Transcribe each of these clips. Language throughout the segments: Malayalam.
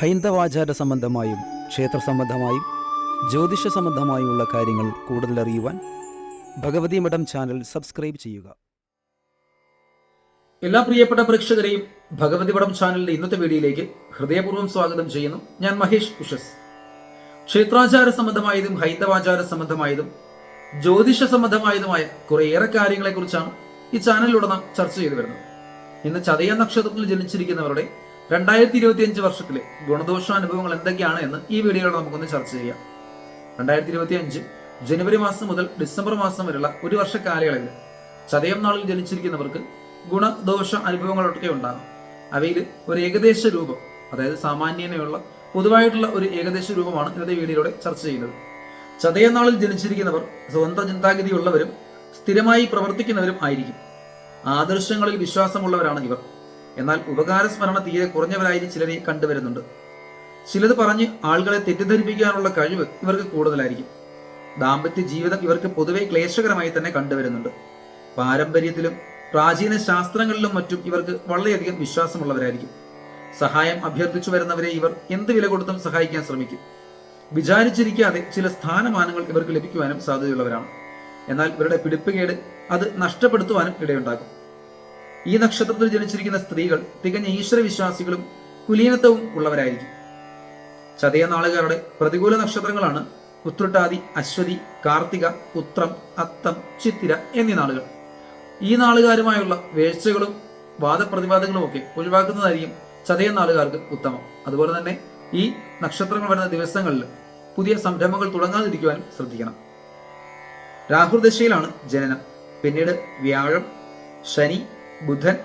ഹൈന്ദവാചാര സംബന്ധമായും ക്ഷേത്ര സംബന്ധമായും ജ്യോതിഷ സംബന്ധമായുമുള്ള കാര്യങ്ങൾ കൂടുതൽ അറിയുവാൻ ഭഗവതി മഠം ചാനൽ സബ്സ്ക്രൈബ് ചെയ്യുക. എല്ലാ പ്രിയപ്പെട്ട പ്രേക്ഷകരെയും ഭഗവതി മഠം ചാനലിന്റെ ഇന്നത്തെ വീഡിയോയിലേക്ക് ഹൃദയപൂർവം സ്വാഗതം ചെയ്യുന്നു ഞാൻ മഹേഷ് ഉഷസ്. ക്ഷേത്രാചാര സംബന്ധമായതും ഹൈന്ദവാചാര സംബന്ധമായതും ജ്യോതിഷ സംബന്ധമായതുമായ കുറേയേറെ കാര്യങ്ങളെക്കുറിച്ചാണ് ഈ ചാനലിലൂടെ നാം ചർച്ച ചെയ്തു വരുന്നത്. ഇന്ന് ചതയ നക്ഷത്രത്തിൽ ജനിച്ചിരിക്കുന്നവരുടെ രണ്ടായിരത്തി ഇരുപത്തിയഞ്ച് വർഷത്തിലെ ഗുണദോഷ അനുഭവങ്ങൾ എന്തൊക്കെയാണ് എന്ന് ഈ വീഡിയോയിൽ നമുക്കൊന്ന് ചർച്ച ചെയ്യാം. രണ്ടായിരത്തി ഇരുപത്തി അഞ്ച് ജനുവരി മാസം മുതൽ ഡിസംബർ മാസം വരെയുള്ള ഒരു വർഷ കാലയളവിൽ ചതയം നാളിൽ ജനിച്ചിരിക്കുന്നവർക്ക് ഗുണദോഷ അനുഭവങ്ങളൊക്കെ ഉണ്ടാകും. അവയിൽ ഒരു ഏകദേശ രൂപം അതായത് സാമാന്യനയുള്ള പൊതുവായിട്ടുള്ള ഒരു ഏകദേശ രൂപമാണ് ഇന്നത്തെ വീഡിയോയിലൂടെ ചർച്ച ചെയ്യുന്നത്. ചതയം നാളിൽ ജനിച്ചിരിക്കുന്നവർ സ്വതന്ത്ര ചിന്താഗതിയുള്ളവരും സ്ഥിരമായി പ്രവർത്തിക്കുന്നവരും ആയിരിക്കും. ആദർശങ്ങളിൽ വിശ്വാസമുള്ളവരാണ് ഇവർ. എന്നാൽ ഉപകാരസ്മരണ തീരെ കുറഞ്ഞവരായി ചിലരെ കണ്ടുവരുന്നുണ്ട്. ചിലത് പറഞ്ഞ് ആളുകളെ തെറ്റിദ്ധരിപ്പിക്കാനുള്ള കഴിവ് ഇവർക്ക് കൂടുതലായിരിക്കും. ദാമ്പത്യ ജീവിതം ഇവർക്ക് പൊതുവെ ക്ലേശകരമായി തന്നെ കണ്ടുവരുന്നുണ്ട്. പാരമ്പര്യത്തിലും പ്രാചീന ശാസ്ത്രങ്ങളിലും മറ്റും ഇവർക്ക് വളരെയധികം വിശ്വാസമുള്ളവരായിരിക്കും. സഹായം അഭ്യർത്ഥിച്ചു വരുന്നവരെ ഇവർ എന്ത് വില കൊടുത്തും സഹായിക്കാൻ ശ്രമിക്കും. വിചാരിച്ചിരിക്കാതെ ചില സ്ഥാനമാനങ്ങൾ ഇവർക്ക് ലഭിക്കുവാനും സാധ്യതയുള്ളവരാണ്. എന്നാൽ ഇവരുടെ പിടിപ്പുകേട് അത് നഷ്ടപ്പെടുത്തുവാനും ഇടയുണ്ടാകും. ഈ നക്ഷത്രത്തിൽ ജനിച്ചിരിക്കുന്ന സ്ത്രീകൾ തികഞ്ഞ ഈശ്വരവിശ്വാസികളും കുലീനത്വവും ഉള്ളവരായിരിക്കും. ചതയ നാളുകാരുടെ പ്രതികൂല നക്ഷത്രങ്ങളാണ് ഉത്രട്ടാതി അശ്വതി കാർത്തിക ഉത്രം അത്തം ചിത്തിര എന്നീ നാളുകൾ. ഈ നാളുകാരുമായുള്ള വേഴ്ചകളും വാദപ്രതിവാദങ്ങളും ഒക്കെ ഒഴിവാക്കുന്നതായിരിക്കും ചതയ നാളുകാർക്ക് ഉത്തമം. അതുപോലെ തന്നെ ഈ നക്ഷത്രങ്ങൾ വരുന്ന ദിവസങ്ങളിൽ പുതിയ സംരംഭങ്ങൾ തുടങ്ങാതിരിക്കുവാനും ശ്രദ്ധിക്കണം. രാഹുർദശയിലാണ് ജനനം. പിന്നീട് വ്യാഴം ശനി ബുധൻ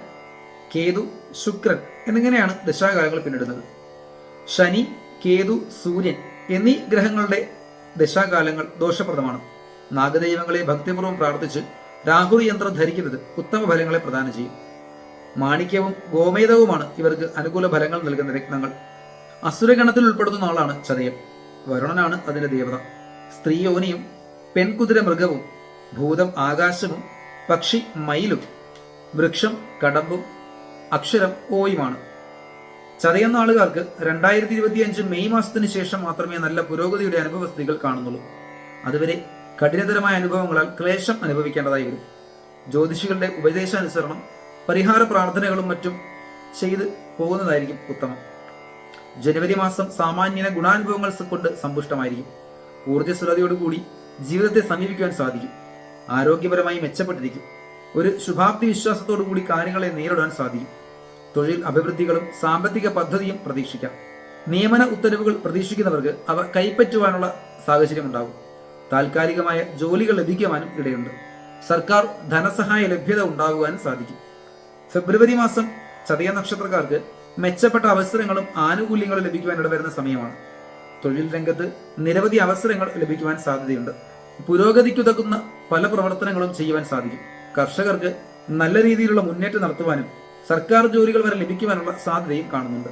കേതു ശുക്രൻ എന്നിങ്ങനെയാണ് ദശാകാലങ്ങൾ പിന്നിടുന്നത്. ശനി കേതു സൂര്യൻ എന്നീ ഗ്രഹങ്ങളുടെ ദശാകാലങ്ങൾ ദോഷപ്രദമാണ്. നാഗദൈവങ്ങളെ ഭക്തിപൂർവം പ്രാർത്ഥിച്ച് രാഹുൽ യന്ത്രം ധരിക്കുന്നത് ഉത്തമ ഫലങ്ങളെ പ്രദാനം ചെയ്യും. മാണിക്യവും ഗോമേതവുമാണ് ഇവർക്ക് അനുകൂല ഫലങ്ങൾ നൽകുന്ന രത്നങ്ങൾ. അസുരഗണത്തിൽ ഉൾപ്പെടുന്ന ആളാണ് ചതയം. വരുണനാണ് അതിന്റെ ദേവത. സ്ത്രീയോനിയും പെൺകുതിര മൃഗവും ഭൂതം ആകാശവും പക്ഷി മയിലും വൃക്ഷം കടമ്പും അക്ഷരം ഓയുമാണ്. ചതയുന്ന ആളുകാർക്ക് രണ്ടായിരത്തി ഇരുപത്തിയഞ്ച് മെയ് മാസത്തിന് ശേഷം മാത്രമേ നല്ല പുരോഗതിയുടെ അനുഭവസ്ഥിതികൾ കാണുന്നുള്ളൂ. അതുവരെ കഠിനതരമായ അനുഭവങ്ങളാൽ ക്ലേശം അനുഭവിക്കേണ്ടതായി വരും. ജ്യോതിഷികളുടെ ഉപദേശാനുസരണം പരിഹാര പ്രാർത്ഥനകളും മറ്റും ചെയ്ത് പോകുന്നതായിരിക്കും ഉത്തമം. ജനുവരി മാസം സാമാന്യന ഗുണാനുഭവങ്ങൾ കൊണ്ട് സമ്പുഷ്ടമായിരിക്കും. ഊർജസ്വലതയോടുകൂടി ജീവിതത്തെ സമീപിക്കുവാൻ സാധിക്കും. ആരോഗ്യപരമായി മെച്ചപ്പെട്ടിരിക്കും. ഒരു ശുഭാപ്തി വിശ്വാസത്തോടു കൂടി കാര്യങ്ങളെ നേരിടാൻ സാധിക്കും. തൊഴിൽ അഭിവൃദ്ധികളും സാമ്പത്തിക പദ്ധതിയും പ്രതീക്ഷിക്കാം. നിയമന ഉത്തരവുകൾ പ്രതീക്ഷിക്കുന്നവർക്ക് അവ കൈപ്പറ്റുവാനുള്ള സാഹചര്യം ഉണ്ടാകും. താൽക്കാലികമായ ജോലികൾ ലഭിക്കുവാനും ഇടയുണ്ട്. സർക്കാർ ധനസഹായ ലഭ്യത ഉണ്ടാകുവാനും സാധിക്കും. ഫെബ്രുവരി മാസം ചതയ നക്ഷത്രക്കാർക്ക് മെച്ചപ്പെട്ട അവസരങ്ങളും ആനുകൂല്യങ്ങളും ലഭിക്കുവാൻ ഇടവരുന്ന സമയമാണ്. തൊഴിൽ രംഗത്ത് നിരവധി അവസരങ്ങൾ ലഭിക്കുവാൻ സാധ്യതയുണ്ട്. പുരോഗതിക്കുതകുന്ന പല പ്രവർത്തനങ്ങളും ചെയ്യുവാൻ സാധിക്കും. കർഷകർക്ക് നല്ല രീതിയിലുള്ള മുന്നേറ്റം നടത്തുവാനും സർക്കാർ ജോലികൾ വരെ ലഭിക്കുവാനുള്ള സാധ്യതയും കാണുന്നുണ്ട്.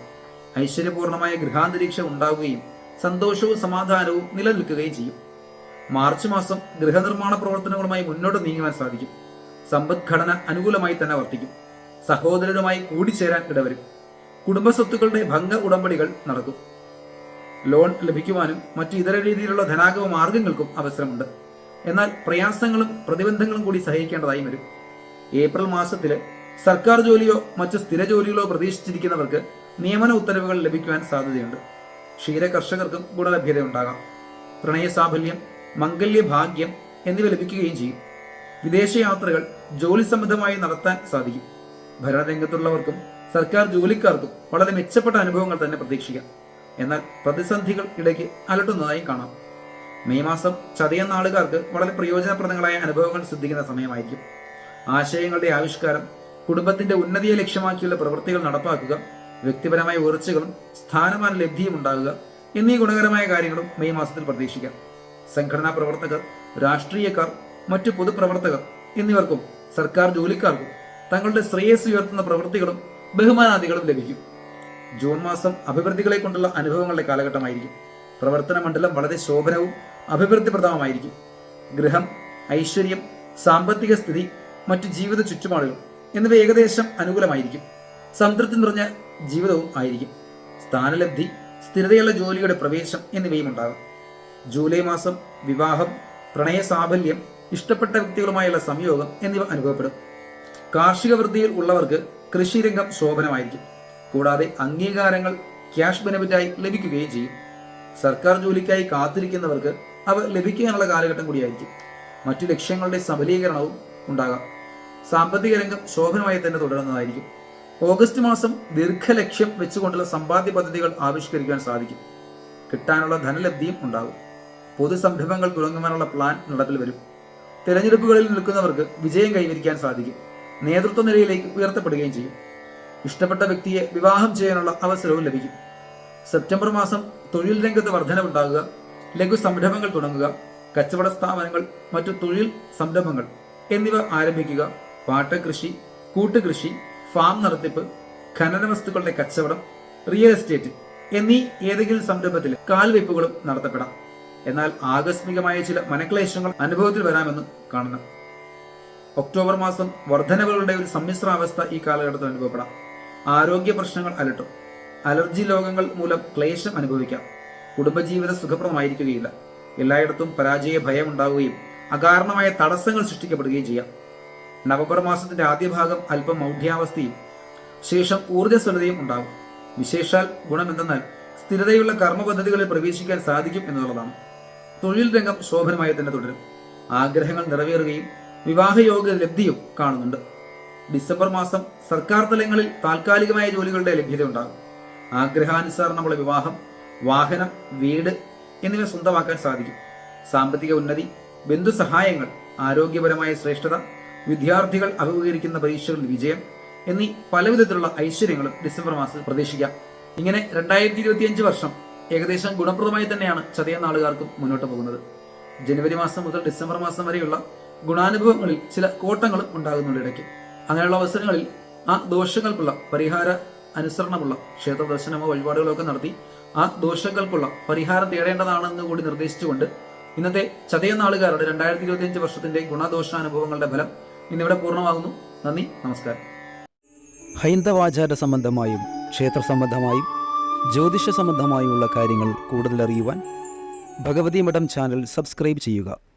ഐശ്വര്യപൂർണമായ ഗൃഹാന്തരീക്ഷം ഉണ്ടാവുകയും സന്തോഷവും സമാധാനവും നിലനിൽക്കുകയും ചെയ്യും. മാർച്ച് മാസം ഗൃഹനിർമ്മാണ പ്രവർത്തനങ്ങളുമായി മുന്നോട്ട് നീങ്ങുവാൻ സാധിക്കും. സമ്പദ്ഘടന അനുകൂലമായി തന്നെ വർദ്ധിക്കും സഹോദരരുമായി കൂടിച്ചേരാൻ ഇടവരും. കുടുംബസ്വത്തുക്കളുടെ ഭംഗ ഉടമ്പടികൾ നടക്കും. ലോൺ ലഭിക്കുവാനും മറ്റു ഇതര രീതിയിലുള്ള ധനാഗമ മാർഗങ്ങൾക്കും അവസരമുണ്ട്. എന്നാൽ പ്രയാസങ്ങളും പ്രതിബന്ധങ്ങളും കൂടി സഹിക്കേണ്ടതായി വരും. ഏപ്രിൽ മാസത്തിൽ സർക്കാർ ജോലിയോ മറ്റ് സ്ഥിര ജോലികളോ പ്രതീക്ഷിച്ചിരിക്കുന്നവർക്ക് നിയമന ഉത്തരവുകൾ ലഭിക്കുവാൻ സാധ്യതയുണ്ട്. ക്ഷീര കർഷകർക്കും ഗുണലഭ്യത ഉണ്ടാകാം പ്രണയ സാഫല്യം മംഗല്യ ഭാഗ്യം എന്നിവ ലഭിക്കുകയും ചെയ്യും. വിദേശയാത്രകൾ ജോലി സംബന്ധമായി നടത്താൻ സാധിക്കും. ഭരണരംഗത്തുള്ളവർക്കും സർക്കാർ ജോലിക്കാർക്കും വളരെ മെച്ചപ്പെട്ട അനുഭവങ്ങൾ തന്നെ പ്രതീക്ഷിക്കാം. എന്നാൽ പ്രതിസന്ധികൾ ഇടയ്ക്ക് അലട്ടുന്നതായും കാണാം. മെയ് മാസം ചതയം നാളുകാർക്ക് വളരെ പ്രയോജനപ്രദങ്ങളായ അനുഭവങ്ങൾ സിദ്ധിക്കുന്ന സമയമായിരിക്കും. ആശയങ്ങളുടെ ആവിഷ്കാരം കുടുംബത്തിന്റെ ഉന്നതിയെ ലക്ഷ്യമാക്കിയുള്ള പ്രവൃത്തികൾ നടപ്പാക്കുക വ്യക്തിപരമായ ഉയർച്ചകളും സ്ഥാനമാന ലബ്ധിയും ഉണ്ടാകുക എന്നീ ഗുണകരമായ കാര്യങ്ങളും മെയ് മാസത്തിൽ പ്രതീക്ഷിക്കാം. സംഘടനാ പ്രവർത്തകർ രാഷ്ട്രീയക്കാർ മറ്റു പൊതുപ്രവർത്തകർ എന്നിവർക്കും സർക്കാർ ജോലിക്കാർക്കും തങ്ങളുടെ ശ്രേയസ് ഉയർത്തുന്ന പ്രവൃത്തികളും ബഹുമാനാദികളും ലഭിക്കും. ജൂൺ മാസം അഭിവൃദ്ധികളെ കൊണ്ടുള്ള അനുഭവങ്ങളുടെ കാലഘട്ടമായിരിക്കും. പ്രവർത്തന മണ്ഡലം വളരെ ശോഭനവും അഭിവൃദ്ധിപ്രദവുമായിരിക്കും. ഗൃഹം ഐശ്വര്യം സാമ്പത്തിക സ്ഥിതി മറ്റു ജീവിത ചുറ്റുപാടുകൾ എന്നിവ ഏകദേശം അനുകൂലമായിരിക്കും. സംതൃപ്തി നിറഞ്ഞ ജീവിതവും ആയിരിക്കും. സ്ഥാനലബ്ധി സ്ഥിരതയുള്ള ജോലിയുടെ പ്രവേശം എന്നിവയും ഉണ്ടാകും. ജൂലൈ മാസം വിവാഹം പ്രണയ സാഫല്യം ഇഷ്ടപ്പെട്ട വ്യക്തികളുമായുള്ള സംയോഗം എന്നിവ അനുഭവപ്പെടും. കാർഷിക വൃത്തിയിൽ ഉള്ളവർക്ക് കൃഷിരംഗം ശോഭനമായിരിക്കും. കൂടാതെ അംഗീകാരങ്ങൾ ക്യാഷ് ബെനിഫിറ്റായി ലഭിക്കുകയും ചെയ്യും. സർക്കാർ ജോലിക്കായി കാത്തിരിക്കുന്നവർക്ക് അവ ലഭിക്കാനുള്ള കാലഘട്ടം കൂടിയായിരിക്കും. മറ്റു ലക്ഷ്യങ്ങളുടെ സബലീകരണവും ഉണ്ടാകാം. സാമ്പത്തിക രംഗം ശോഭനമായി തന്നെ തുടരുന്നതായിരിക്കും. ഓഗസ്റ്റ് മാസം ദീർഘലക്ഷ്യം വെച്ചുകൊണ്ടുള്ള സമ്പാദ്യ പദ്ധതികൾ ആവിഷ്കരിക്കാൻ സാധിക്കും. കിട്ടാനുള്ള ധനലബ്ധിയും ഉണ്ടാകും. പൊതു സംരംഭങ്ങൾ തുടങ്ങുവാനുള്ള പ്ലാൻ നടപ്പിൽ വരും. തിരഞ്ഞെടുപ്പുകളിൽ നിൽക്കുന്നവർക്ക് വിജയം കൈവരിക്കാൻ സാധിക്കും. നേതൃത്വ നിലയിലേക്ക് ഉയർത്തപ്പെടുകയും ചെയ്യും. ഇഷ്ടപ്പെട്ട വ്യക്തിയെ വിവാഹം ചെയ്യാനുള്ള അവസരവും ലഭിക്കും. സെപ്റ്റംബർ മാസം തൊഴിൽ രംഗത്ത് വർധനവുണ്ടാകുക ലഘു സംരംഭങ്ങൾ തുടങ്ങുക കച്ചവട സ്ഥാപനങ്ങൾ മറ്റു തൊഴിൽ സംരംഭങ്ങൾ എന്നിവ ആരംഭിക്കുക. പാട്ടകൃഷി കൂട്ടുകൃഷി ഫാം നടത്തിപ്പ് ഖനന വസ്തുക്കളുടെ കച്ചവടം റിയൽ എസ്റ്റേറ്റ് എന്നീ ഏതെങ്കിലും സംരംഭത്തിൽ കാൽവയ്പ്പുകളും നടത്തപ്പെടാം. എന്നാൽ ആകസ്മികമായ ചില മനക്ലേശങ്ങൾ അനുഭവത്തിൽ വരാമെന്നും കാണണം. ഒക്ടോബർ മാസം വർധനവുകളുടെ ഒരു സമ്മിശ്രാവസ്ഥ ഈ കാലഘട്ടത്തിൽ അനുഭവപ്പെടാം. ആരോഗ്യ പ്രശ്നങ്ങൾ അലട്ടും. അലർജി രോഗങ്ങൾ മൂലം ക്ലേശം അനുഭവിക്കാം. കുടുംബജീവിതം സുഖപ്രദമായിരിക്കുകയില്ല. എല്ലായിടത്തും പരാജയ ഭയം ഉണ്ടാവുകയും അകാരണമായ തടസ്സങ്ങൾ സൃഷ്ടിക്കപ്പെടുകയും ചെയ്യാം. നവംബർ മാസത്തിന്റെ ആദ്യ ഭാഗം അല്പം മൗഢ്യാവസ്ഥയും ശേഷം ഊർജസ്വലതയും ഉണ്ടാകും. വിശേഷാൽ ഗുണം ഗുണമെന്തെന്നാൽ സ്ഥിരതയുള്ള കർമ്മപദ്ധതികളിൽ പ്രവേശിക്കാൻ സാധിക്കും എന്നുള്ളതാണ്. തൊഴിൽ രംഗം ശോഭനമായി തന്നെ തുടരും. ആഗ്രഹങ്ങൾ നിറവേറുകയും വിവാഹയോഗ ലബ്ധിയും കാണുന്നുണ്ട്. ഡിസംബർ മാസം സർക്കാർ തലങ്ങളിൽ താൽക്കാലികമായ ജോലികളുടെ ലഭ്യത ഉണ്ടാകും ആഗ്രഹാനുസരണമുള്ള വിവാഹം വാഹനം വീട് എന്നിവ സ്വന്തമാക്കാൻ സാധിക്കും. സാമ്പത്തിക ഉന്നതി ബന്ധു സഹായങ്ങൾ ആരോഗ്യപരമായ ശ്രേഷ്ഠത വിദ്യാർത്ഥികൾ അഭിമുഖീകരിക്കുന്ന പരീക്ഷകളിൽ വിജയം എന്നീ പലവിധത്തിലുള്ള ഐശ്വര്യങ്ങളും ഡിസംബർ മാസത്തിൽ പ്രതീക്ഷിക്കാം. ഇങ്ങനെ രണ്ടായിരത്തി ഇരുപത്തിയഞ്ച് വർഷം ഏകദേശം ഗുണപ്രദമായി തന്നെയാണ് ചതയ നാളുകാർക്കും മുന്നോട്ട് പോകുന്നത്. ജനുവരി മാസം മുതൽ ഡിസംബർ മാസം വരെയുള്ള ഗുണാനുഭവങ്ങളിൽ ചില കോട്ടങ്ങളും ഉണ്ടാകുന്നുണ്ട് ഇടയ്ക്ക്. അങ്ങനെയുള്ള അവസരങ്ങളിൽ ആ ദോഷങ്ങൾക്കുള്ള പരിഹാര അനുസരണമുള്ള ക്ഷേത്ര ദർശനമോ വഴിപാടുകളോ ഒക്കെ നടത്തി ആ ദോഷങ്ങൾക്കുള്ള പരിഹാരം തേടേണ്ടതാണെന്ന് കൂടി നിർദ്ദേശിച്ചുകൊണ്ട് ഇന്നത്തെ ചതയ നാളുകാരുടെ രണ്ടായിരത്തി ഇരുപത്തിയഞ്ച് വർഷത്തിന്റെ ഗുണദോഷാനുഭവങ്ങളുടെ ഫലം ഇന്നിവിടെ പൂർണമാകുന്നു. നന്ദി നമസ്കാരം. ഹൈന്ദവാചാര സംബന്ധമായും ക്ഷേത്ര സംബന്ധമായും ജ്യോതിഷ സംബന്ധമായുമുള്ള കാര്യങ്ങൾ കൂടുതൽ അറിയുവാൻ ഭഗവതി മഠം ചാനൽ സബ്സ്ക്രൈബ് ചെയ്യുക.